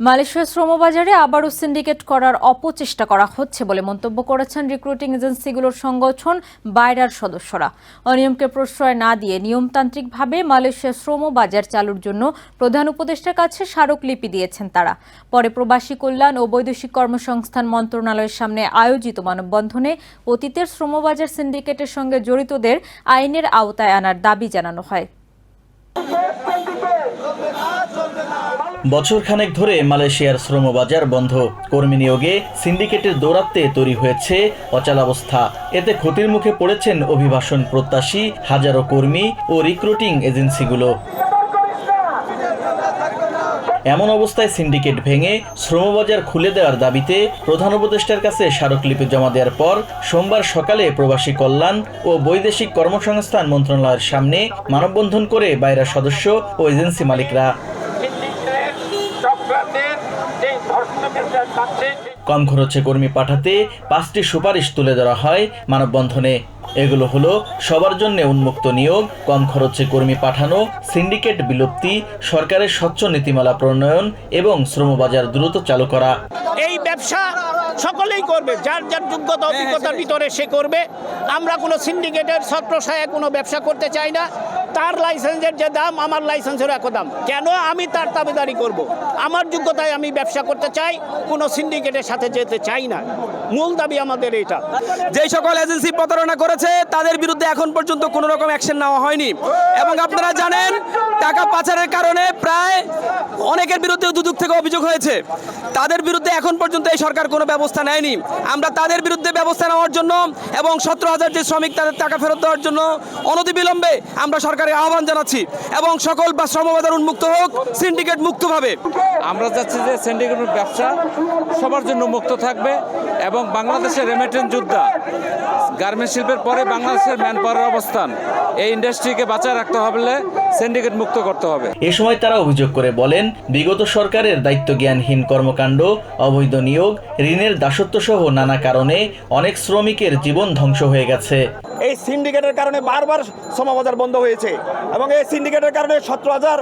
মালয়েশিয়ার শ্রমবাজারে আবারও সিন্ডিকেট করার অপচেষ্টা করা হচ্ছে বলে মন্তব্য করেছেন রিক্রুটিং এজেন্সিগুলোর সংগঠন বাইরার সদস্যরা। অনিয়মকে প্রশ্রয় না দিয়ে নিয়মতান্ত্রিকভাবে মালয়েশিয়ার শ্রমবাজার চালুর জন্য প্রধান উপদেষ্টার কাছে স্মারকলিপি দিয়েছেন তারা। পরে প্রবাসী কল্যাণ ও বৈদেশিক কর্মসংস্থান মন্ত্রণালয়ের সামনে আয়োজিত মানববন্ধনে অতীতের শ্রমবাজার সিন্ডিকেটের সঙ্গে জড়িতদের আইনের আওতায় আনার দাবি জানানো হয়। বছরখানেক ধরে মালয়েশিয়ার শ্রমবাজার বন্ধ। কর্মী নিয়োগে সিন্ডিকেটের দৌরাত্মে তৈরি হয়েছে অচলাবস্থা এতে ক্ষতির মুখে পড়েছেন অভিবাসন প্রত্যাশী হাজারো কর্মী ও রিক্রুটিং এজেন্সিগুলো। এমন অবস্থায় সিন্ডিকেট ভেঙে শ্রমবাজার খুলে দেওয়ার দাবিতে প্রধান উপদেষ্টার কাছে স্মারকলিপি জমা দেওয়ার পর সোমবার সকালে প্রবাসী কল্যাণ ও বৈদেশিক কর্মসংস্থান মন্ত্রণালয়ের সামনে মানববন্ধন করে বাইরের সদস্য ও এজেন্সি মালিকরা চক্রান্তের যে ধর্ষণের কাছে কম খরচে কর্মী পাঠাতে পাঁচটি সুপারিশ তুলে ধরা হয় মানববন্ধনে। এগুলো হলো সবার জন্য উন্মুক্ত নিয়োগ কম খরচে কর্মী পাঠানো সিন্ডিকেট বিলুপ্তি সরকারের স্বচ্ছ নীতিমালা প্রণয়ন এবং শ্রমবাজার দ্রুত চালু করা। এই ব্যবসা সকলেই করবে যার যার যোগ্যতা অভিজ্ঞতার ভিতরে সে করবে। আমরা কোনো সিন্ডিকেটের ছত্রছায়া কোনো ব্যবসা করতে চাই না। তার লাইসেন্সের যে দাম, আমার লাইসেন্সের এক দাম। কেন আমি তার দাবিদারি করব। আমার যোগ্যতায় আমি ব্যবসা করতে চাই, কোনো সিন্ডিকেটের সাথে যেতে চাই না। মূল দাবি আমাদের এটা। যেই সকল এজেন্সি প্রতারণা করেছে, তাদের বিরুদ্ধে এখন পর্যন্ত কোনো রকম অ্যাকশন নেওয়া হয়নি। এবং আপনারা জানেন, টাকা পাচারের কারণে প্রায় অনেকের বিরুদ্ধে দুদক থেকে অভিযোগ হয়েছে। তাদের বিরুদ্ধে এখন পর্যন্ত এই সরকার কোনো ব্যবস্থা নেয়নি। আমরা তাদের বিরুদ্ধে ব্যবস্থা নেওয়ার জন্য এবং সতেরো হাজার যে শ্রমিক, তাদের টাকা ফেরত দেওয়ার জন্য অনতিবিলম্বে আমরা সরকারের আহ্বান জানাচ্ছি এবং সকল বা শ্রমবাজার উন্মুক্ত হোক সিন্ডিকেট মুক্তভাবে। আমরা চাচ্ছি যে সিন্ডিকেটের ব্যবসা সবার জন্য মুক্ত থাকবে এবং বাংলাদেশের রেমিটেন্স যোদ্ধা গার্মেন্টস শিল্পের পরে বাংলাদেশের ম্যান পাওয়ার অবস্থান এই ইন্ডাস্ট্রিকে বাঁচায় রাখতে হবে সিন্ডিকেট মুক্ত করতে হবে। এ সময় তারা অভিযোগ করে বলেন বিগত সরকারের দায়িত্ব জ্ঞানহীন কর্মকাণ্ড অবৈধ নিয়োগ ঋণের দাসত্ব সহ নানা কারণে অনেক শ্রমিকের জীবন ধ্বংস হয়ে গেছে। এই সিন্ডিকেটের কারণে বারবার শ্রমবাজার বন্ধ হয়েছে এবং এই সিন্ডিকেটের কারণে সতেরো হাজার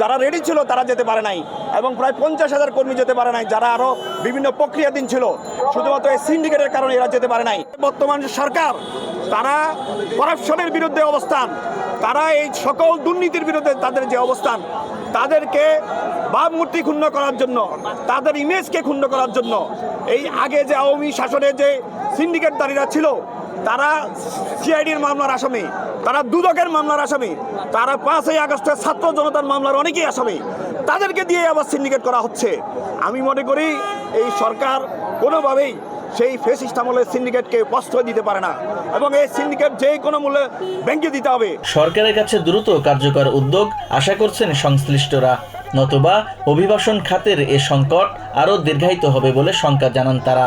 যারা রেডি ছিল, তারা যেতে পারে নাই এবং প্রায় পঞ্চাশ হাজার কর্মী যেতে পারে নাই, যারা আরও বিভিন্ন প্রক্রিয়াধীন ছিল। শুধুমাত্র এই সিন্ডিকেটের কারণে এরা যেতে পারে নাই। বর্তমান সরকার, তারা করাপশনের বিরুদ্ধে অবস্থান। তারা এই সকল দুর্নীতির বিরুদ্ধে তাদের যে অবস্থান, তাদেরকে ভাবমূর্তি ক্ষুণ্ণ করার জন্য, তাদের ইমেজকে ক্ষুণ্ণ করার জন্য, এই আগে যে আওয়ামী শাসনে যে সিন্ডিকেটদারীরা ছিল তারা সিআইডির মামলার আসামি, তারা দুদকের মামলার আসামি, তারা পাঁচই আগস্টের ছাত্র জনতার মামলার অনেকেই আসামি। তাদেরকে দিয়ে আবার সিন্ডিকেট করা হচ্ছে। আমি মনে করি এই সরকার কোনোভাবেই সেই ফেসিস্ট আমলের সিন্ডিকেটকে প্রশ্রয় দিতে পারে না এবং এই সিন্ডিকেট যে কোনো মূল্যে ব্যাংকে দিতে হবে। সরকারের কাছে দ্রুত কার্যকর উদ্যোগ আশা করছেন সংশ্লিষ্টরা। নতুবা অভিবাসন খাতের এ সংকট আরও দীর্ঘায়িত হবে বলে শঙ্কা জানান তারা।